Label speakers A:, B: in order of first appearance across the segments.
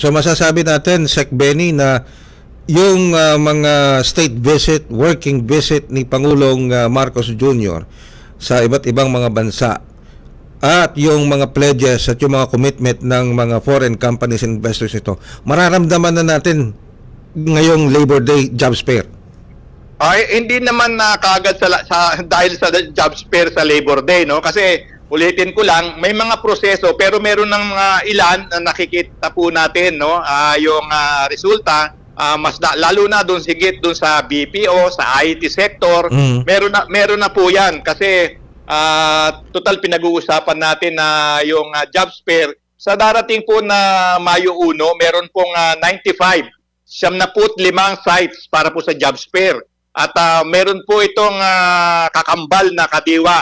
A: So masasabi natin, Sec Benny, na yung ah, mga state visit, working visit ni Pangulong ah, Marcos Jr. sa iba't ibang mga bansa at yung mga pledges at yung mga commitment ng mga foreign companies and investors ito, mararamdaman na natin ngayong Labor Day jobs fair.
B: Ay, hindi naman na kagad sa, sa dahil sa jobs fair sa Labor Day, no? Kasi ulitin ko lang, may mga proseso pero meron ng mga ilan na nakikita po natin, no? Ah, yung ah, resulta ah, mas da, lalo na doon sigit doon sa BPO, sa IT sector,
A: Mm.
B: meron na meron na po 'yan kasi ah, total pinag-uusapan natin na yung ah, jobs fair sa darating po na Mayo 1, meron pong ah, 95 siyam na limang sites para po sa jobs fair. At ah, meron po itong ah, kakambal na kadiwa,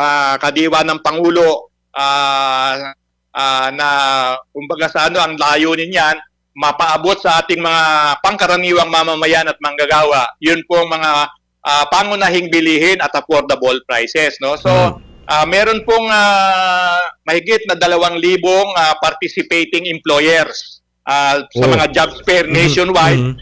B: ah, kadiwa ng Pangulo ah, ah, na kumbaga sa ano ang layunin niyan mapaabot sa ating mga pangkaraniwang mamamayan at manggagawa. Yun po ang mga ah, pangunahing bilihin at affordable prices, no? So, ah, meron pong ah, mahigit na dalawang libong ah, participating employers ah, sa
A: Oh.
B: mga jobs fair nationwide.
A: Mhm.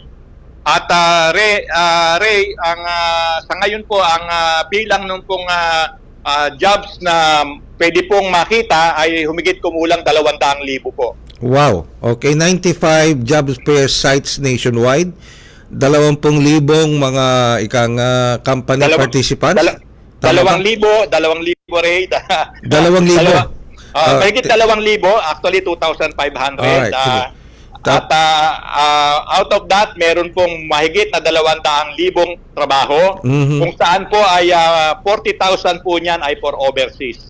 B: At ah, Ray, ah, Ray, ang ah, sa ngayon po ang ah, bilang nung pong ah, ah, jobs na pwede pong makita ay humigit kumulang 200,000 po.
A: Wow. Okay, 95 jobs fair sites nationwide. 20,000 mga ikang ah, company
B: Dalawa-
A: participants.
B: Dala- dalawang libo, dalawang libo Ray.
A: Dalawang libo.
B: Dalawa-
A: Ah,
B: Ah, mahigit dalawang libo, actually 2,500.
A: Alright,
B: Ah,
A: sige. Tap-
B: at ah, ah, out of that, meron pong mahigit na 200,000 trabaho
A: Mhm.
B: kung saan po ay ah, 40,000 po niyan ay for overseas.